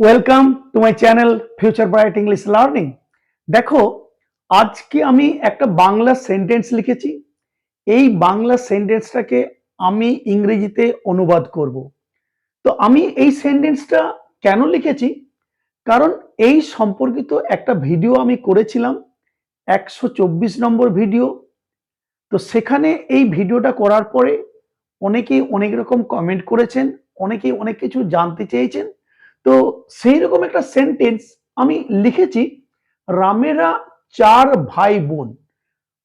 Welcome to my channel future bright English learning দেখো, আজকে আমি একটা বাংলা সেন্টেন্স লিখেছি। এই বাংলা সেন্টেন্সটাকে আমি ইংরেজিতে অনুবাদ করব। তো আমি এই সেন্টেন্সটা কেন লিখেছি? কারণ এই সম্পর্কিত একটা ভিডিও আমি করেছিলাম, একশো চব্বিশ নম্বর ভিডিও তো সেখানে এই ভিডিওটা করার পরে অনেকেই অনেক রকম কমেন্ট করেছেন, অনেকেই অনেক কিছু জানতে চেয়েছেন। তো সেই রকম একটা সেন্টেন্স আমি লিখেছি, রামেরা চার ভাই বোন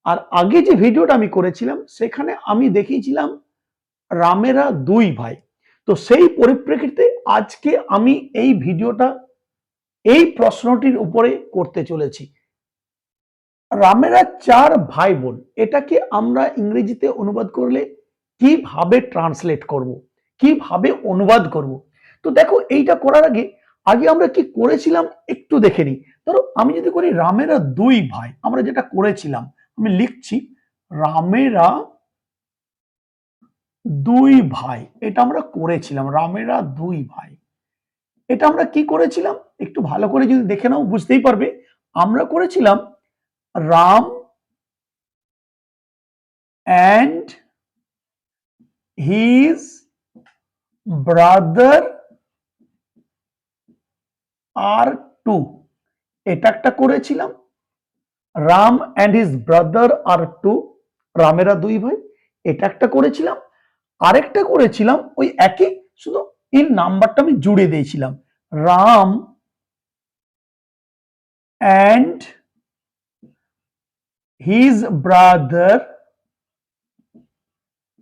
আর আগে যে ভিডিওটা আমি করেছিলাম, সেখানে আমি দেখিয়েছিলাম রামেরা দুই ভাই। তো সেই পরিপ্রেক্ষিতে আজকে আমি এই ভিডিওটা, এই প্রশ্নটির উপরে করতে চলেছি। রামেরা চার ভাই বোন এটাকে আমরা ইংরেজিতে অনুবাদ করলে কীভাবে ট্রান্সলেট করব? কীভাবে অনুবাদ করব? তো দেখো এইটা করার আগে আগে আমরা কি করেছিলাম একটু দেখে নিই। ধরো আমি যদি করি রামেরা দুই ভাই, আমরা যেটা করেছিলাম, আমি লিখছি রামেরা দুই ভাই, এটা আমরা করেছিলাম, রামেরা দুই ভাই। এটা আমরা কি করেছিলাম? একটু ভালো করে যদি দেখে নাও, বুঝতেই পারবে। আমরা করেছিলাম Ram and his brother are two এটা একটা করেছিলাম। Ram and his brother are two রামেরা দুই ভাই, এটা একটা করেছিলাম। আরেকটা করেছিলাম, ওই একই, শুধু এই নাম্বারটা আমি জুড়ে দিয়েছিলাম। Ram and his brother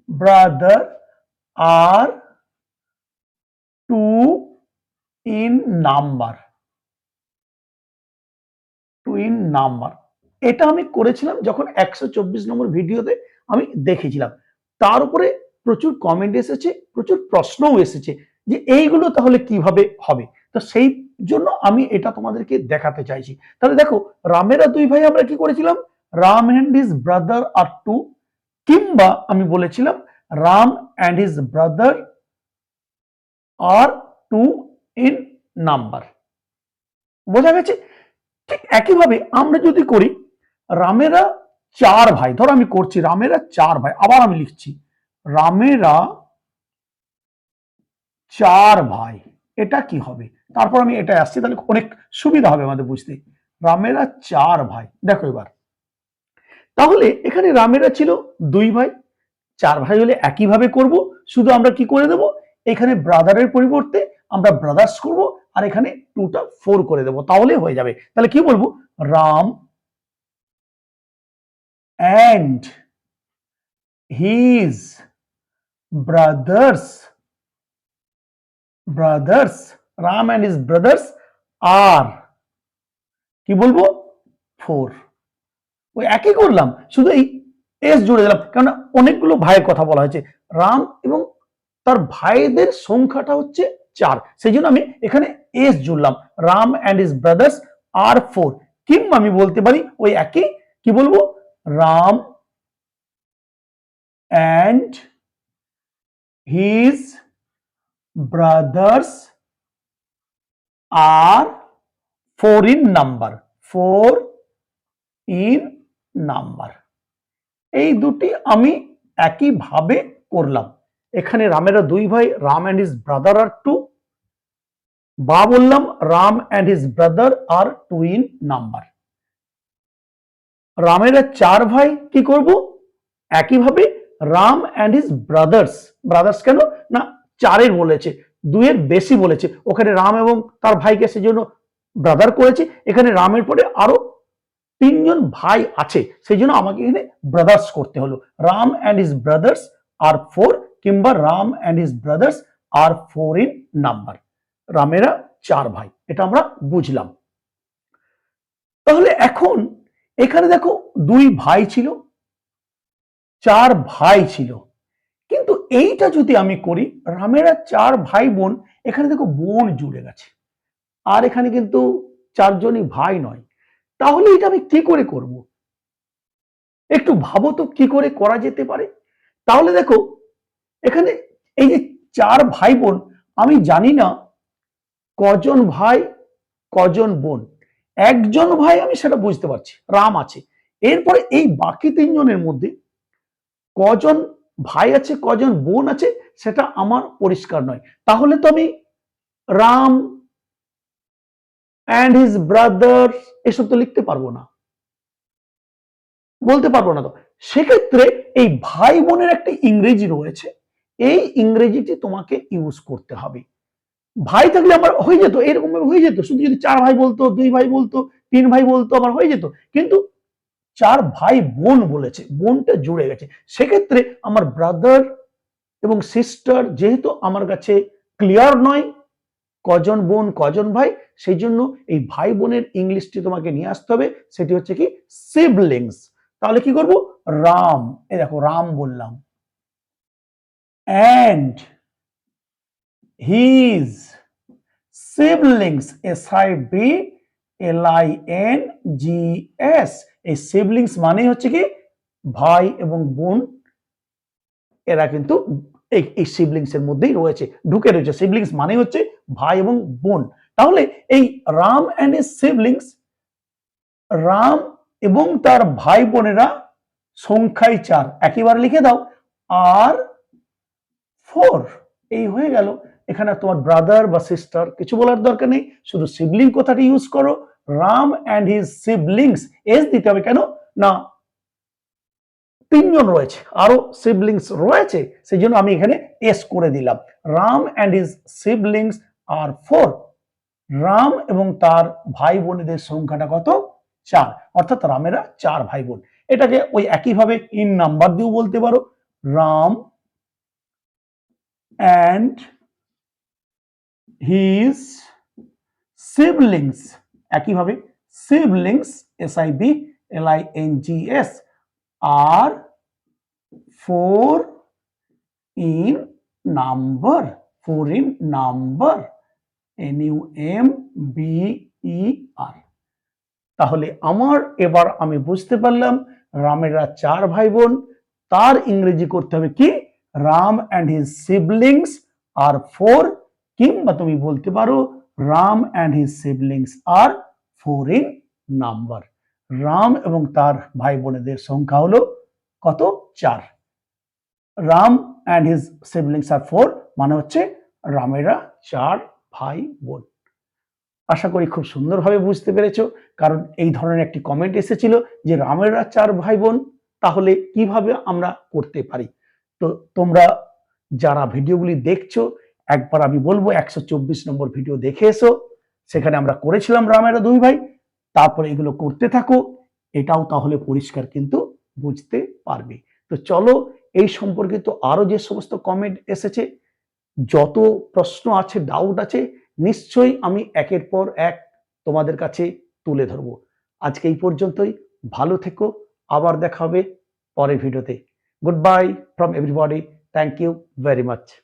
brother are two in number two in number এটা আমি করেছিলাম যখন একশো চব্বিশ নম্বর ভিডিওতে আমি দেখেছিলাম। তার উপরে প্রচুর কমেন্ট এসেছে, প্রচুর প্রশ্নও এসেছে যে এইগুলো তাহলে কীভাবে হবে? তো সেই জন্য আমি এটা তোমাদেরকে দেখাতে চাইছি। তাহলে দেখো, রামেরা দুই ভাই আমরা কি করেছিলাম? Ram and his brother are two কিংবা আমি বলেছিলাম, Ram and his brother are two in number বোঝা গেছে? ঠিক একইভাবে আমরা যদি করি, রামেরা চার ভাই, ধরো আমি করছি রামেরা চার ভাই, আবার আমি লিখছি, রামেরা চার ভাই, এটা কি হবে? তারপর আমি এটা আসছি, তাহলে অনেক সুবিধা হবে আমাদের বুঝতে। রামেরা চার ভাই, দেখো এবার। তাহলে এখানে রামেরা ছিল দুই ভাই, চার ভাই হলে একইভাবে করব, শুধু আমরা কি করে দেব? এখানে ব্রাদারের পরিবর্তে আমরা ব্রাদার্স করব আর এখানে টুটা ফোর করে দেবো, তাহলে হয়ে যাবে। তাহলে কি বলব? Ram and his brothers brothers Ram and his brothers are কি বলব? ফোর ওই একই করলাম, শুধু এই এস জুড়ে দিলাম কারণ অনেকগুলো ভাইয়ের কথা বলা হয়েছে। রাম এবং তার ভাইদের সংখ্যাটা হচ্ছে চার। সেই জন্য আমি এখানে S জুড়লাম। Ram and his brothers are four কিংবা আমি বলতে পারি? ওই একই। কি বলব? Ram and his brothers are four in number four in number এই দুটি আমি একইভাবে করলাম। এখানে রামেরা দুই ভাই। Ram and his brother are two বা বললাম Ram and his brother are two in number রামেরা চার ভাই, কি করব? একইভাবে Ram and his brothers brothers কেন? না চারের বলেছে, দুইয়ের বেশি বলেছে। ওখানে রাম এবং তার ভাইকে সেজন্য ব্রাদার করেছে। এখানে রামের পরে আরও তিনজন ভাই আছে সেই জন্য আমাকে এখানে ব্রাদার্স করতে হলো। Ram and his brothers are four কিংবা Ram and his brothers are four in number রামেরা চার ভাই, এটা আমরা বুঝলাম। তাহলে এখন এখানে দেখো দুই ভাই ছিল, চার ভাই ছিল। কিন্তু এইটা যদি আমি করি, রামেরা চার ভাই বোন, এখানে দেখো বোন জুড়ে গেছে। আর এখানে কিন্তু চারজনই ভাই নয়। তাহলে এটা আমি কি করে করব? একটু ভাবো তো কি করে করা যেতে পারে। তাহলে দেখো, এখানে এই যে চার ভাই বোন, আমি জানি না কজন ভাই, কজন বোন? একজন ভাই আমি সেটা বুঝতে পারছি, রাম আছে। এরপরে এই বাকি তিনজনের মধ্যে কজন ভাই আছে, কজন বোন আছে, সেটা আমার পরিষ্কার নয়। তাহলে তো আমি রাম অ্যান্ড হিজ ব্রাদার এসব তো লিখতে পারব না। বলতে পারব না তো। সেক্ষেত্রে এই ভাই বোনের একটা ইংরেজি রয়েছে, এই ইংরেজিটি তোমাকে ইউজ করতে হবে। ভাই থাকলে আমার হয়ে যেত, এরকম ভাবে হয়ে যেত। শুধু যদি চার ভাই বলতো, দুই ভাই বলতো, তিন ভাই বলতো আমার হয়ে যেত। কিন্তু চার ভাই বোন বলেছে, বোনটা জুড়ে গেছে। সেক্ষেত্রে আমার ব্রাদার এবং সিস্টার যেহেতু আমার কাছে ক্লিয়ার নয়, কজন বোন, কজন ভাই, সেই জন্য এই ভাই বোনের ইংলিশটি তোমাকে নিয়ে আসতে হবে। সেটি হচ্ছে কি সিবলিংস তাহলে কি করব? রাম। এই দেখো, রাম বললাম। And his siblings S I B L I N G S এই সিবলিংস মানে হচ্ছে কি, ভাই এবং বোন। এরা কিন্তু এই সিবলিংস এর মধ্যেই রয়েছে, ঢুকে রয়েছে। সিবলিংস মানে হচ্ছে ভাই এবং বোন। তাহলে এই রাম অ্যান্ড এর সিবলিংস রাম এবং তার ভাই বোনেরা সংখ্যায় চার। একেবারে লিখে দাও, আর ফোর এই হয়ে গেল। এখানে তোমার ব্রাদার বা সিস্টার কিছু বলার দরকার নেই। শুধু সিবলিং কথাটি ইউজ করো। Ram and his siblings S দিতে হবে কেন? না, তিনজন রয়েছে। আরও সিবলিংস রয়েছে সেই জন্য আমি এখানে এস করে দিলাম। Ram and his siblings are four Ram এবং তার ভাই বোনেদের সংখ্যাটা কত? চার। অর্থাৎ রামেরা চার ভাই বোন এটাকে ওই একইভাবে ইন নাম্বার দিয়েও বলতে পারো। রাম অ্যান্ড হিজ সিবলিংস একইভাবে siblings S I B L I N G S are four in number four in number N U M B E R তাহলে আমার এবার আমি বুঝতে পারলাম রামেরা চার ভাই বোন, তার ইংরেজি করতে হবে কি? Ram and his siblings are four কিংবা তুমি বলতে পারো, Ram and his siblings are four in number Ram এবং তার ভাই বোনেদের সংখ্যা হলো কত? চার। Ram and his siblings are four মানে হচ্ছে রামেরা চার ভাই বোন। আশা করি খুব সুন্দরভাবে বুঝতে পেরেছ, কারণ এই ধরনের একটি কমেন্ট এসেছিল যে রামেরা চার ভাই বোন, তাহলে কীভাবে আমরা করতে পারি? তো তোমরা যারা ভিডিওগুলি দেখছ, একবার আমি বলব, একশো চব্বিশ নম্বর ভিডিও দেখে এসো। সেখানে আমরা করেছিলাম রামেরা দুই ভাই। তারপরে এগুলো করতে থাকো। এটাও তাহলে পরিষ্কার কিন্তু বুঝতে পারবে। তো চলো, এই সম্পর্কিত আরও যে সমস্ত কমেন্ট এসেছে, যত প্রশ্ন আছে ডাউট আছে, নিশ্চয়ই আমি একের পর এক তোমাদের কাছে তুলে ধরবো। আজকে এই পর্যন্তই। ভালো থেকো। আবার দেখা হবে পরের ভিডিওতে। Goodbye from everybody. Thank you very much.